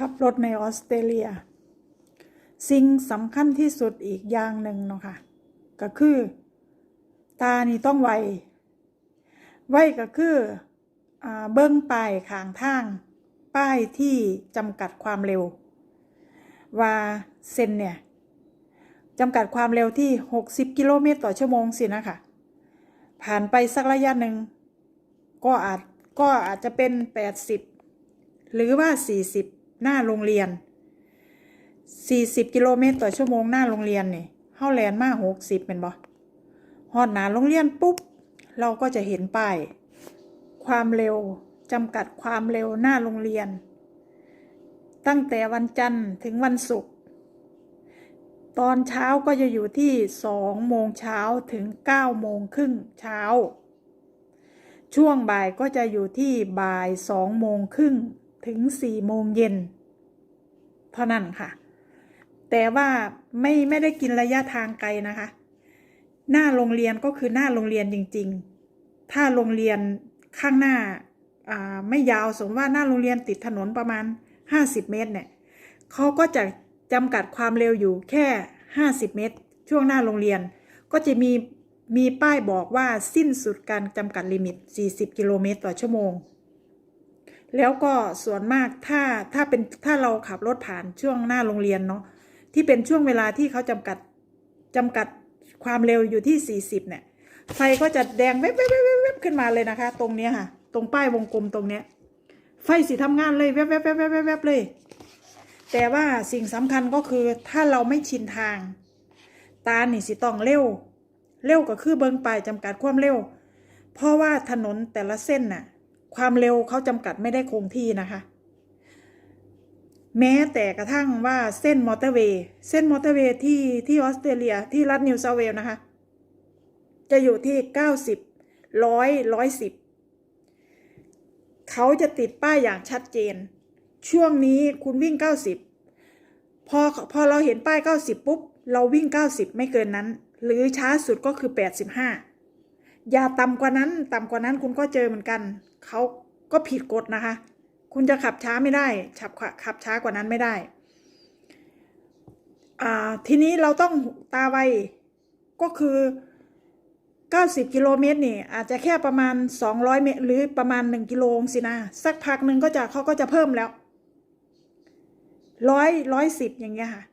ขับรถในออสเตรเลีย สิ่งสำคัญที่สุดอีกอย่างหนึ่งเนาะค่ะก็คือ ตานี่ต้องไว ไวก็คืออเบิ้งป้ายข้างทาง ป้ายที่จำกัดความเร็ว ว่าเส้นเนี่ยจำกัดความเร็วที่ 60 กิโลเมตรต่อชั่วโมงสินะคะผ่านไปสักระยะหนึ่ง ก็อาจก็อาจจะเป็น 80 หรือว่า 40 หน้าโรงเรียน 40 กิโลเมตรต่อชั่วโมงหน้าโรงเรียนนี่เฮาแลนมา60เป็นบ่ฮอดหน้าโรงเรียนปุ๊บ เราก็จะเห็นป้ายความเร็วจำกัดความเร็วหน้าโรงเรียน ตั้งแต่วันจันทร์ถึงวันศุกร์ตอนเช้าก็จะอยู่ที่สองโมงเช้าถึงเก้าโมงครึ่งเช้า ช่วงบ่ายก็จะอยู่ที่บ่ายสองโมงครึ่ง ถึงสี่โมงเย็นเท่านั้นค่ะ แต่ว่าไม่ไม่ได้กินระยะทางไกลนะคะ หน้าโรงเรียนก็คือหน้าโรงเรียนจริง ๆ ถ้าโรงเรียนข้างหน้าไม่ยาวสมมติว่าหน้าโรงเรียนติดถนนประมาณ 50 เมตรเนี่ยเขาก็จะจำกัดความเร็วอยู่แค่ 50 เมตร ช่วงหน้าโรงเรียน ก็จะมีมีป้ายบอกว่าสิ้นสุดการจำกัดลิมิต 40 กิโลเมตรต่อชั่วโมง แล้วก็ส่วนมากถ้าถ้าเป็นถ้าเราขับรถผ่านช่วงหน้าโรงเรียนเนาะที่เป็นช่วงเวลาที่เขาจำกัดจำกัดความเร็วอยู่ที่ 40 เนี่ย ไฟก็จะแดงแวบๆๆๆๆขึ้นมาเลยนะคะ ตรงเนี้ยค่ะ ตรงป้ายวงกลมตรงเนี้ย ไฟสีทำงานเลยแวบๆๆๆๆๆเลย แต่ว่าสิ่งสำคัญก็คือถ้าเราไม่ชินทาง ตาหนี่สิต้องเร็ว เร็วก็คือเบิงไป้ายจำกัดความเร็ว เพราะว่าถนนแต่ละเส้นน่ะ ความเร็วเขาจำกัดไม่ได้คงที่นะคะ แม้แต่กระทั่งว่าเส้นมอเตอร์เวย์เส้นมอเตอร์เวย์ที่ที่ออสเตรเลียที่รัฐนิวเซาเวลส์นะคะ จะอยู่ที่เก้าสิบร้อยร้อยสิบเขาจะติดป้ายอย่างชัดเจน ช่วงนี้คุณวิ่งเก้าสิบพอพอเราเห็นป้ายเก้าสิบปุ๊บ เราวิ่งเก้าสิบไม่เกินนั้น หรือช้าสุดก็คือแปดสิบห้าอย่าต่ำกว่านั้น ต่ำกว่านั้นคุณก็เจอเหมือนกัน เขาก็ผิดกฎนะคะ คุณจะขับช้าไม่ได้ขับขับช้ากว่านั้นไม่ได้ ทีนี้เราต้องตาไวก็คือ 90 กิโลเมตรนี่ อาจจะแค่ประมาณ 200 เมตร หรือประมาณ 1 กิโลสินะ สักพักหนึ่งก็จะเขาก็จะเพิ่มแล้วร้อยร้อยสิบอย่างเงี้ยค่ะ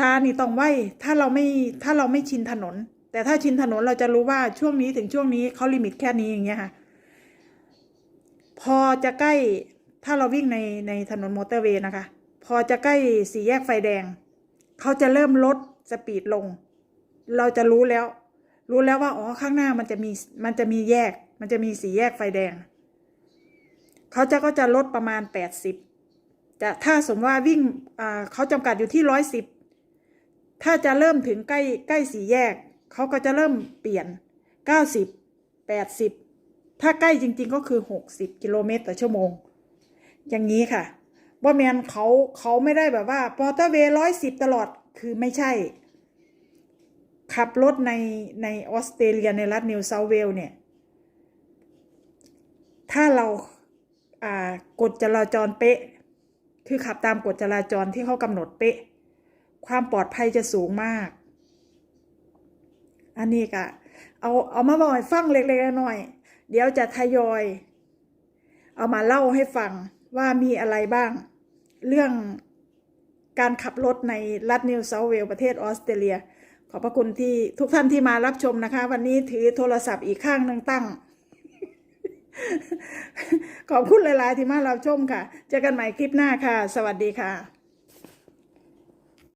ตานี่ต้องไวถ้าเราไม่ถ้าเราไม่ชินถนน แต่ถ้าชินถนนเราจะรู้ว่าช่วงนี้ถึงช่วงนี้เขาลิมิตแค่นี้อย่างเงี้ยค่ะ พอจะใกล้ถ้าเราวิ่งในในถนนมอเตอร์เวย์นะคะ พอจะใกล้สี่แยกไฟแดง เขาจะเริ่มลดสปีดลง เราจะรู้แล้ว รู้แล้วว่าอ๋อข้างหน้ามันจะมีมันจะมีแยก มันจะมีสี่แยกไฟแดง เขาจะก็จะลดประมาณแปดสิบจะถ้าสมมติว่าวิ่งเขาจำกัดอยู่ที่ร้อยสิบถ้าจะเริ่มถึงใกล้ใกล้สี่แยก เขาก็จะเริ่มเปลี่ยนเก้าสิบแปดสิบถ้าใกล้จริง ๆ ก็คือหกสิบกิโลเมตรต่อชั่วโมง อย่างนี้ค่ะว่าแมนเขาเขาไม่ได้แบบว่าปอเตอร์เวย์ร้อยสิบตลอดคือไม่ใช่ ขับรถในในออสเตรเลียในรัฐนิวเซาท์เวลเนี่ย ถ้าเราอ่ากฎจราจรเป๊ะ คือขับตามกฎจราจรที่เขากำหนดเป๊ะ ความปลอดภัยจะสูงมาก อันนี้ก็เอาเอามาบอกให้ฟังเล็กๆน้อยๆเดี๋ยวจะทยอย เอามาเล่าให้ฟังว่ามีอะไรบ้าง เรื่องการขับรถในรัฐนิวเซาท์เวลประเทศออสเตรเลีย ขอบพระคุณที่ทุกท่านที่มารับชมนะคะ วันนี้ถือโทรศัพท์อีกข้างหนึ่งตั้ง ขอบคุณหลายๆที่มารับชมค่ะ เจอกันใหม่คลิปหน้าค่ะ สวัสดีค่ะ